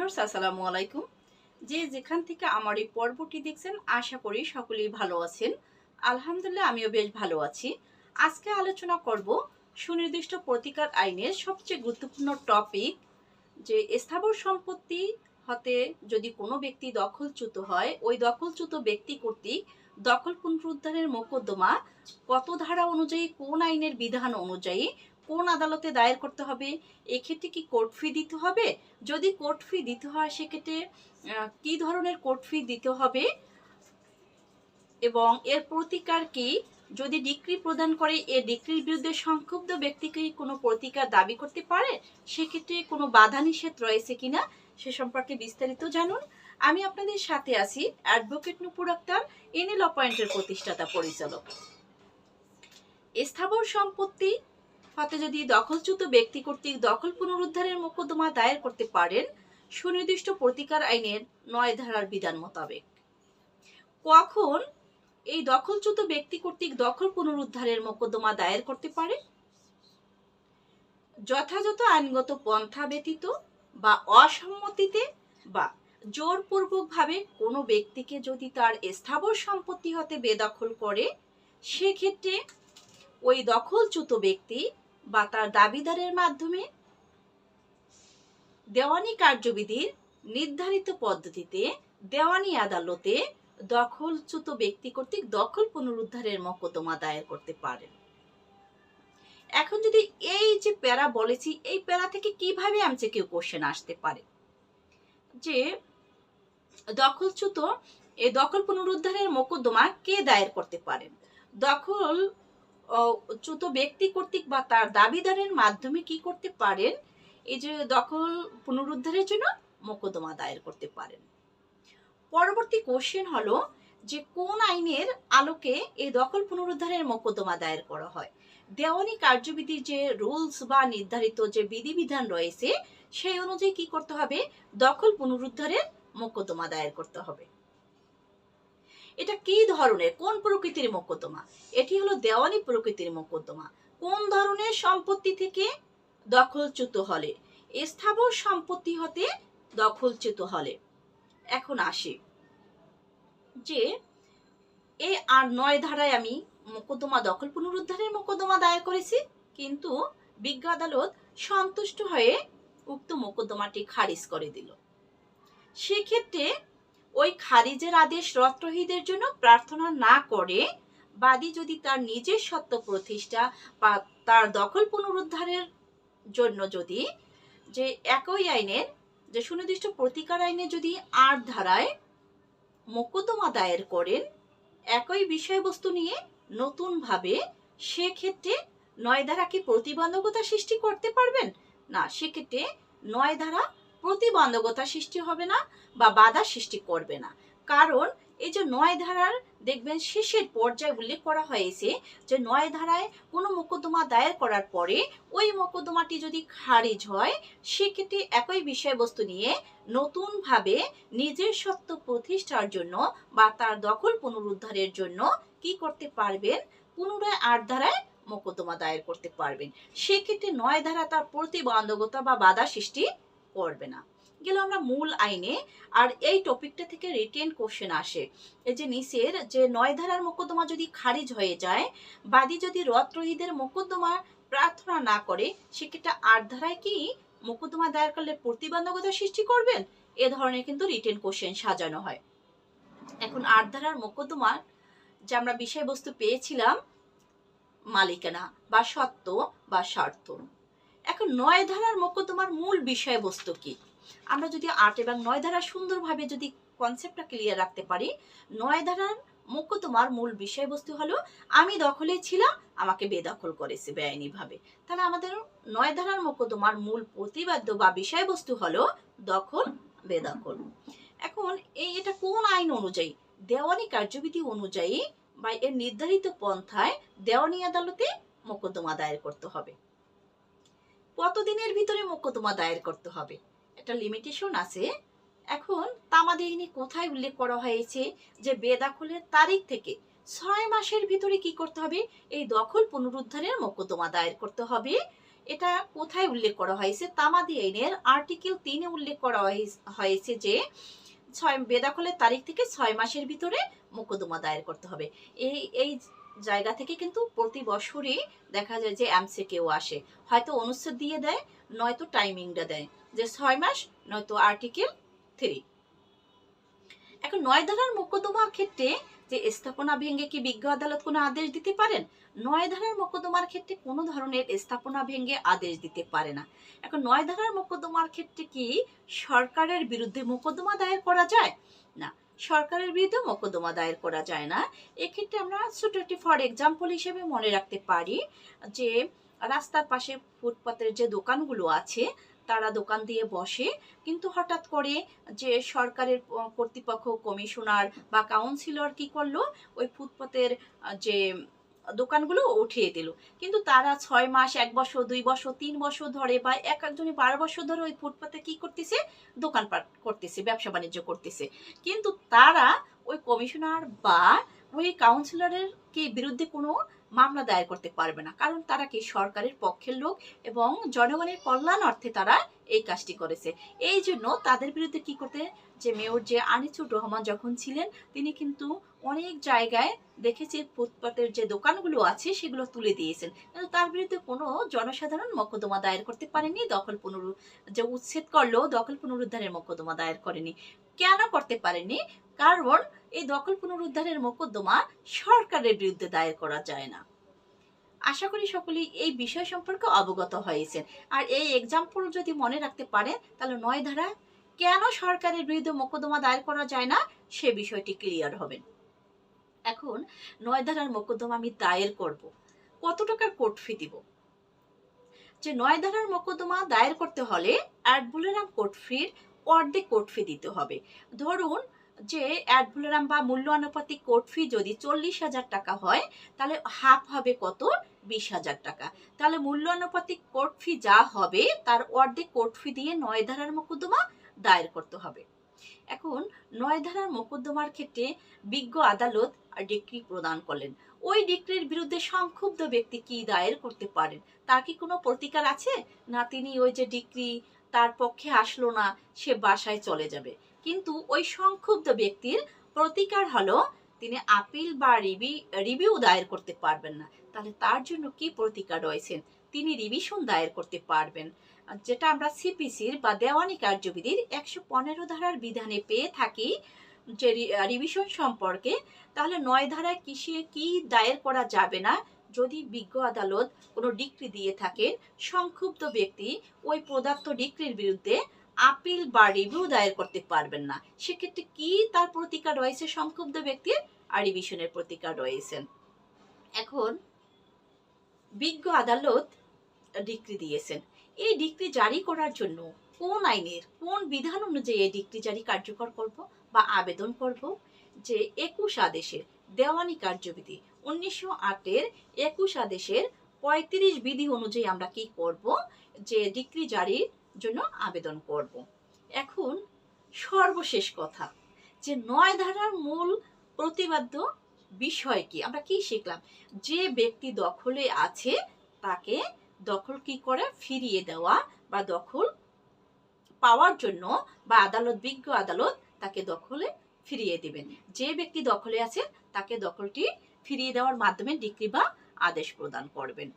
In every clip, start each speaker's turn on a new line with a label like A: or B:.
A: Viewers, আসসালামু আলাইকুম। যে যেখান থেকে আমার এই পর্বটি দেখছেন, আশা করি সকলেই ভালো আছেন। আলহামদুলিল্লাহ, আমিও বেশ ভালো আছি। আজকে আলোচনা করব সুনির্দিষ্ট প্রতিকার আইনের সবচেয়ে গুরুত্বপূর্ণ টপিক যে স্থাবর সম্পত্তি হতে যদি কোনো ব্যক্তি দখলচ্যুত হয়, ওই দখলচ্যুত ব্যক্তি কর্তৃক দখল পুনরুদ্ধারের মোকদ্দমা কত ধারা অনুযায়ী, কোন আইনের বিধান অনুযায়ী কোন আদালতে দায়ের করতে হবে? এক্ষেত্রে কি কোর্ট ফি দিতে হবে? যদি কোর্ট ফি দিতে হয়, সেক্ষেত্রে কি ধরনের কোর্ট ফি দিতে হবে? এবং এর প্রতিকার কি? যদি ডিক্রি প্রদান করে, এ ডিক্রির বিরুদ্ধে সংক্ষুব্ধ ব্যক্তিকে কোনো প্রতিকার দাবি করতে পারে? সেক্ষেত্রে কোনো বাধা নিষেধ রয়েছে কিনা সে সম্পর্কে বিস্তারিত জানুন। আমি আপনাদের সাথে আছি অ্যাডভোকেট নুপুর আক্তার, এনএল অপয়েন্টের প্রতিষ্ঠাতা পরিচালক। স্থাবর সম্পত্তি হতে যদি দখলচ্যুত ব্যক্তি কর্তৃক দখল পুনরুদ্ধারের মোকদ্দমা দায়ের করতে পারেন, সুনির্দিষ্ট প্রতিকার আইনের নয় ধারার বিধান মোতাবেক। কখন এই দখলচ্যুত ব্যক্তি কর্তৃক দখল পুনরুদ্ধারের মোকদ্দমা দায়ের করতে পারে? যথাযথ আইনগত পন্থা ব্যতীত বা অসম্মতিতে বা জোরপূর্বকভাবে কোনো ব্যক্তিকে যদি তার স্থাবর সম্পত্তি হতে বেদখল করে, সেক্ষেত্রে ওই দখলচ্যুত ব্যক্তি বা তার দাবিদারের মাধ্যমে দেওয়ানি কার্যবিধির নির্ধারিত পদ্ধতিতে দেওয়ানি আদালতে দখলচ্যুত ব্যক্তি কর্তৃক দখল পুনরুদ্ধারের মকদ্দমা দায়ের করতে পারেন। এখন যদি এই যে প্যারা বলেছি, এই প্যারা থেকে কীভাবে আমছে কেউ কোশ্চেন আসতে পারে? যে দখলচ্যুত এই দখল পুনরুদ্ধারের মকদ্দমা কে দায়ের করতে পারেন? দখল চ্যুত ব্যক্তি কর্তৃক বা তার দাবিদারের মাধ্যমে কি করতে পারেন? এই যে দখল পুনরুদ্ধারের জন্য মোকদ্দমা দায়ের করতে পারেন। পরবর্তী কোশ্চেন হলো যে কোন আইনের আলোকে এই দখল পুনরুদ্ধারের মোকদ্দমা দায়ের করা হয়? দেওয়ানি কার্যবিধির যে রুলস বা নির্ধারিত যে বিধিবিধান রয়েছে, সেই অনুযায়ী কি করতে হবে? দখল পুনরুদ্ধারের মোকদ্দমা দায়ের করতে হবে। এটা কি ধরনের? কোন প্রকৃতির মোকদ্দমা? এটি হলো দেওয়ানি প্রকৃতির মোকদ্দমা। কোন ধরনের সম্পত্তি থেকে দখলচ্যুত হলে? স্থাবর সম্পত্তি হতে দখলচ্যুত হলে। এখন আসি। যে এই আর নয় ধারায় আমি মোকদ্দমা দখল পুনরুদ্ধারের মোকদ্দমা দায়ের করেছি, কিন্তু বিজ্ঞ আদালত সন্তুষ্ট হয়ে উক্ত মোকদ্দমাটি খারিজ করে দিল। সেক্ষেত্রে ওই খারিজের আদেশ রদ্রহীদের জন্য প্রার্থনা না করে, বাদী যদি তার নিজের সত্য প্রতিষ্ঠা বা তার দখল পুনরুদ্ধারের জন্য যদি, যে একই আইনের, যে সুনির্দিষ্ট প্রতিকার আইনে যদি আট ধারায় মোকদ্দমা দায়ের করেন, একই বিষয়বস্তু নিয়ে নতুনভাবে সেক্ষেত্রে নয় ধারা কি প্রতিবন্ধকতা সৃষ্টি করতে পারবেন? না, সেক্ষেত্রে নয় ধারা প্রতিবন্ধকতা সৃষ্টি হবে না বা বাধা সৃষ্টি করবে না। কারণ এই যে নয় ধারার দেখবেন শেষের পর্যায়ে উল্লেখ করা হয়েছে যে নয় ধারায় কোনো মোকদ্দমা দায়ের করার পরে ওই মোকদ্দমাটি যদি খারিজ হয়, সেক্ষেত্রে একই বিষয়বস্তু নিয়ে নতুনভাবে নিজের সত্য প্রতিষ্ঠার জন্য বা তার দখল পুনরুদ্ধারের জন্য কি করতে পারবেন? পুনরায় আট ধারায় মোকদ্দমা দায়ের করতে পারবেন। সেক্ষেত্রে নয় ধারা তার প্রতিবন্ধকতা বা বাধা সৃষ্টি করবে না। গেল আমরা মূল আইনে, আর এই টপিকটা থেকে রিটেন কোশ্চেন আসে। এই যে নিচের, যে নয় ধারার মোকদ্দমা যদি খারিজ হয়ে যায়, বাদী যদি রদ্রোহীদের মোকদ্দমা প্রার্থনা না করে, সেক্ষেত্রে আট ধারায় কি মোকদ্দমা দায়ের করলে প্রতিবন্ধকতা সৃষ্টি করবেন? এ ধরনের কিন্তু রিটেন কোশ্চেন সাজানো হয়। এখন আট ধারার মোকদ্দমার যে আমরা বিষয়বস্তু পেয়েছিলাম, মালিকানা, বা সত্য বা স্বার্থ। এখন নয় ধারার মোকদ্দমার মূল বিষয়বস্তু কি? আমরা যদি আট এবং নয় ধারা সুন্দরভাবে যদি কনসেপ্টটা ক্লিয়ার রাখতে পারি, নয় ধারার মোকদ্দমার মূল বিষয়বস্তু হলো, আমি দখলে ছিলাম, আমাকে বেদখল করেছে বেআইনিভাবে। তাহলে আমাদের নয় ধারার মোকদ্দমার মূল প্রতিবাদ্য বা বিষয়বস্তু হলো দখল, বেদখল। এখন এই এটা কোন আইন অনুযায়ী? দেওয়ানি কার্যবিধি অনুযায়ী বা এর নির্ধারিত পন্থায় দেওয়ানি আদালতে মোকদ্দমা দায়ের করতে হবে। কতদিনের ভিতরে মোকদ্দমা দায়ের করতে হবে? একটা লিমিটেশন আছে। এখন তামাদিনী কোথায় উল্লেখ করা হয়েছে যে বেদাখলের তারিখ থেকে ছয় মাসের ভিতরে কি করতে হবে? এই দখল পুনরুদ্ধারের মোকদ্দমা দায়ের করতে হবে। এটা কোথায় উল্লেখ করা হয়েছে? তামাদি আইনের আর্টিকেল তিনে উল্লেখ করা হয়েছে যে ছয়, বেদাখলের তারিখ থেকে ছয় মাসের ভিতরে মোকদ্দমা দায়ের করতে হবে। এই এই জায়গা থেকে কিন্তু প্রতি বছরই দেখা যায় যে এমসি কেউ আসে। হয়তো অনুচ্ছেদ দিয়ে দেয়, নয়তো টাইমিংটা দেয়। যে ছয় মাস, নয়তো আর্টিকেল থ্রি। এখন নয় ধারার মোকদ্দমার ক্ষেত্রে যে স্থাপনা ভেঙে কি বিজ্ঞ আদালত কোনো আদেশ দিতে পারেন? নয় ধারার মোকদ্দমার ক্ষেত্রে কোনো ধরনের স্থাপনা ভেঙে আদেশ দিতে পারে না। এখন নয় ধারার মোকদ্দমার ক্ষেত্রে কি সরকারের বিরুদ্ধে মোকদ্দমা দায়ের করা যায়? না। সরকারের বিরুদ্ধে মোকদ্দমা দায়ের করা যায় না। এক্ষেত্রে আমরা ছোট একটি ফর এক্সাম্পল হিসেবে মনে রাখতে পারি যে, রাস্তার পাশে ফুটপাতের যে দোকানগুলো আছে, তারা দোকান দিয়ে বসে কিন্তু হঠাৎ করে যে সরকারের কর্তৃপক্ষ, কমিশনার বা কাউন্সিলর কি করল? ওই ফুটপাতের যে দোকানগুলো উঠিয়ে দিল। কিন্তু তারা ছয় মাস, এক বছর, দুই বছর, তিন বছর ধরে বা এক একজনে বারো বছর ধরে ওই ফুটপাতে কি করতেছে? দোকানপাট করতেছে, ব্যবসা বাণিজ্য করতেছে। কিন্তু তারা ওই কমিশনার বা ওই কাউন্সিলরের কি বিরুদ্ধে কোনো মামলা দায়ের করতে পারবে না। কারণ তারা কি সরকারের পক্ষের লোক এবং জনগণের কল্যাণ অর্থে তারা এই কাজটি করেছে। এই জন্য তাদের বিরুদ্ধে কি করতে যে মেয়র যে আনিসুর রহমান যখন ছিলেন, তিনি কিন্তু অনেক জায়গায় দেখেছি ফুটপাতের যে দোকানগুলো আছে সেগুলো তুলে দিয়েছেন। কিন্তু তার বিরুদ্ধে কোনো জনসাধারণ মকদ্দমা দায়ের করতে পারেনি, দখল পুনরু যে উচ্ছেদ করলেও দখল পুনরুদ্ধারের মকদ্দমা দায়ের করেনি। কেন করতে পারেনি? কারণ এই দখল পুনরুদ্ধারের মোকদ্দমা সরকারের বিরুদ্ধে দায়ের করা যায় না। আশা করি সকলেই এই বিষয় সম্পর্কে অবগত হয়েছেন। আর এই এক্সাম্পল যদি মনে রাখতে পারেন, তাহলে নয় ধারা কেন সরকারের বিরুদ্ধে মোকদ্দমা দায়ের করা যায় না, সে বিষয়টি ক্লিয়ার হবেন এখন নয় ধারার মোকদ্দমা আমি দায়ের করব। কত টাকার কোর্ট ফি দিব? যে নয় ধারার মোকদ্দমা দায়ের করতে হলে অ্যাডভুলেরাম কোর্ট ফির অর্ধেক কোর্ট ফি দিতে হবে। ধরুন যে অ্যাডভুলেরাম বা মূল্য আনুপাতিক কোর্ট ফি যদি চল্লিশ হাজার টাকা হয়, তাহলে হাফ হবে কত? বিশ হাজার টাকা। তাহলে মূল্য আনুপাতিক কোর্ট ফি যা হবে, তার অর্ধেক কোর্ট ফি দিয়ে নয় ধারার মোকদ্দমা দায়ের করতে হবে। এখন নয় ধারার মোকদ্দমার ক্ষেত্রে বিজ্ঞ আদালত ডিক্রি প্রদান করলেন। ওই ডিক্রির বিরুদ্ধে সংক্ষুব্ধ ব্যক্তি কি দায়ের করতে পারেন? তার কি কোনো প্রতিকার আছে? না তিনি ওই যে ডিক্রি তার পক্ষে আসলো না, সে বাসায় চলে যাবে। কিন্তু ওই সংক্ষুব্ধ ব্যক্তির প্রতিকার হলো তিনি আপিল বা রিভি রিভিউ দায়ের করতে পারবেন না। তাহলে তার জন্য কি প্রতিকার রয়েছেন তিনি রিভিশন দায়ের করতে পারবেন। যেটা আমরা সিপিসির বা দেওয়ানি কার্যবিধির একশো পনেরো ধারার বিধানে পেয়ে থাকি যে রিভিশন সম্পর্কে। তাহলে নয় ধারায় কিসে কি দায়ের করা যাবে না? যদি বিজ্ঞ আদালত কোনো ডিক্রি দিয়ে থাকেন, সংক্ষুব্ধ ব্যক্তি ওই প্রদত্ত ডিক্রির বিরুদ্ধে আপিল বা রিভিউ দায়ের করতে পারবেন না। সেক্ষেত্রে কি তার প্রতিকার রয়েছে? সংক্ষুব্ধ ব্যক্তির রিভিশনের প্রতিকার রয়েছেন। এখন বিজ্ঞ আদালত ডিক্রি দিয়েছেন। এই ডিক্রি জারি করার জন্য কোন আইনের, কোন বিধান অনুযায়ী এই ডিক্রি জারি কার্যকর করব বা আবেদন করব? যে একুশ আদেশের দেওয়ানি কার্যবিধি উনিশশো আটের একুশ আদেশের পঁয়ত্রিশ বিধি অনুযায়ী আমরা কি করব? যে ডিক্রি জারির জন্য আবেদন করব। এখন সর্বশেষ কথা, যে নয় ধারার মূল প্রতিবাদ্য বিষয় কি? আমরা কি শিখলাম? যে ব্যক্তি দখলে আছে, তাকে দখল কি করে? ফিরিয়ে দেওয়া বা দখল পাওয়ার জন্য বা আদালত, বিজ্ঞ আদালত তাকে দখলে ফিরিয়ে দিবেন। যে ব্যক্তি দখলে আছে, তাকে দখলটি ফিরিয়ে দেওয়ার মাধ্যমে ডিক্রি বা আদেশ প্রদান করবেন।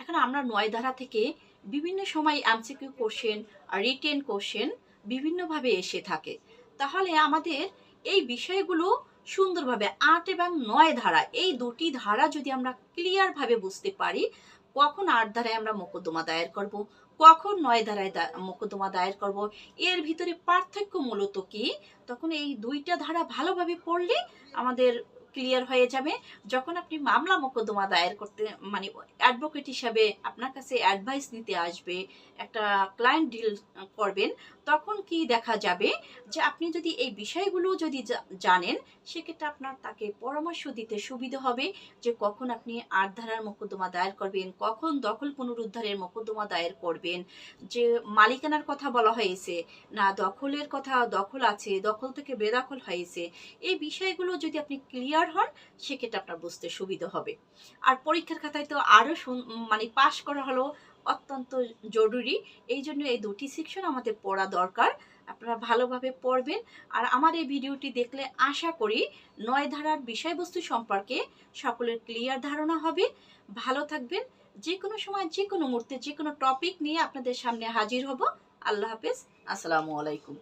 A: এখন আমরা নয় ধারা থেকে বিভিন্ন সময় এমসিকিউ কোশ্চেন রিটেন কোশ্চেন বিভিন্নভাবে এসে থাকে। তাহলে আমাদের এই বিষয়গুলো সুন্দরভাবে আট এবং নয় ধারা, এই দুটি ধারা যদি আমরা ক্লিয়ারভাবে বুঝতে পারি, কখন আট ধারায় আমরা মোকদ্দমা দায়ের করব, কখন নয় ধারায় মোকদ্দমা দায়ের করব, এর ভিতরে পার্থক্য মূলত কি? তখন এই দুইটা ধারা ভালোভাবে পড়লে আমাদের ক্লিয়ার হয়ে যাবে। যখন আপনি মামলা মোকদ্দমা দায়ের করতে মানে অ্যাডভোকেট হিসাবে আপনার কাছে অ্যাডভাইস নিতে আসবে, একটা ক্লায়েন্ট ডিল করবেন তখন কি দেখা যাবে যে আপনি যদি এই বিষয়গুলো যদি জানেন, সেক্ষেত্রে আপনার তাকে পরামর্শ দিতে সুবিধা হবে যে কখন আপনি আট ধারার মোকদ্দমা দায়ের করবেন, কখন দখল পুনরুদ্ধারের মোকদ্দমা দায়ের করবেন। যে মালিকানার কথা বলা হয়েছে, না দখলের কথা দখল আছে, দখল থেকে বেদখল হয়েছে, এই বিষয়গুলো যদি আপনি ক্লিয়ার ক্লিয়ার হন, সেক্ষেত্রে আপনার বুঝতে সুবিধা হবে। আর পরীক্ষার খাতায় তো আরও মানে পাশ করা হলো অত্যন্ত জরুরি। এই জন্য এই দুটি সেকশন আমাদের পড়া দরকার। আপনারা ভালোভাবে পড়বেন। আর আমার এই ভিডিওটি দেখলে আশা করি নয় ধারার বিষয়বস্তু সম্পর্কে সকলের ক্লিয়ার ধারণা হবে। ভালো থাকবেন। যে কোনো সময় যে কোনো মুহূর্তে যে কোনো টপিক নিয়ে আপনাদের সামনে হাজির হব। আল্লাহ হাফেজ। আসসালামু আলাইকুম।